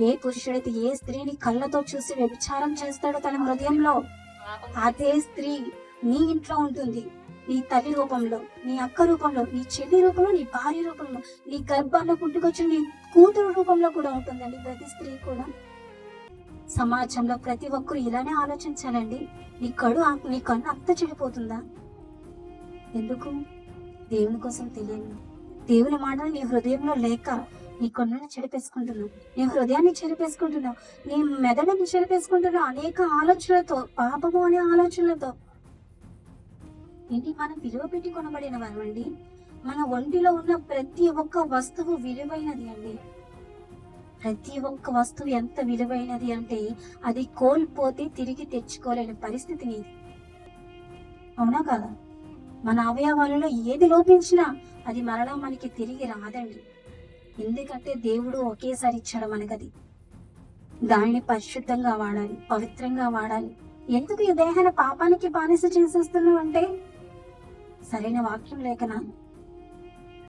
ఏ పురుషుడైతే ఏ స్త్రీని కళ్ళతో చూసి వ్యభిచారం చేస్తాడో తన హృదయంలో అదే స్త్రీ నీ ఇంట్లో ఉంటుంది. నీ తల్లి రూపంలో నీ అక్క రూపంలో నీ చెల్లి రూపంలో నీ భార్య రూపంలో నీ గర్భాల్లో పుట్టుకొచ్చిన నీ కూతురు రూపంలో కూడా ఉంటుందండి ప్రతి స్త్రీ కూడా. సమాజంలో ప్రతి ఒక్కరు ఇలానే ఆలోచించాలండి. నీ కడు నీ కన్ను అంత చెడిపోతుందా? ఎందుకు? దేవుని కోసం తెలియను. దేవుని మాటలు నీ హృదయంలో లేక నీ కన్నుని చెడిపేసుకుంటున్నావు. నీ హృదయాన్ని చెడిపేసుకుంటున్నావు. నీ మెదడుని చెడిపేసుకుంటున్నావు. అనేక ఆలోచనలతో పాపము అనే ఆలోచనలతో. ఏంటి? మనం విలువ పెట్టి కొనబడిన అండి మన ఒంటిలో ఉన్న ప్రతి ఒక్క వస్తువు విలువైనది అండి. ప్రతి ఒక్క వస్తువు ఎంత విలువైనది అంటే అది కోల్పోతే తిరిగి తెచ్చుకోలేని పరిస్థితి నీది. అవునా కాదా? మన అవయవాలలో ఏది లోపించినా అది మరలా మనకి తిరిగి రాదండి. ఎందుకంటే దేవుడు ఒకేసారి ఇచ్చాడు మనకది. దానిని పరిశుద్ధంగా వాడాలి పవిత్రంగా వాడాలి. ఎందుకు ఈ దేహాన్ని పాపానికి బానిస చేసేస్తున్నావు అంటే? సరైన వాక్యం లేకనా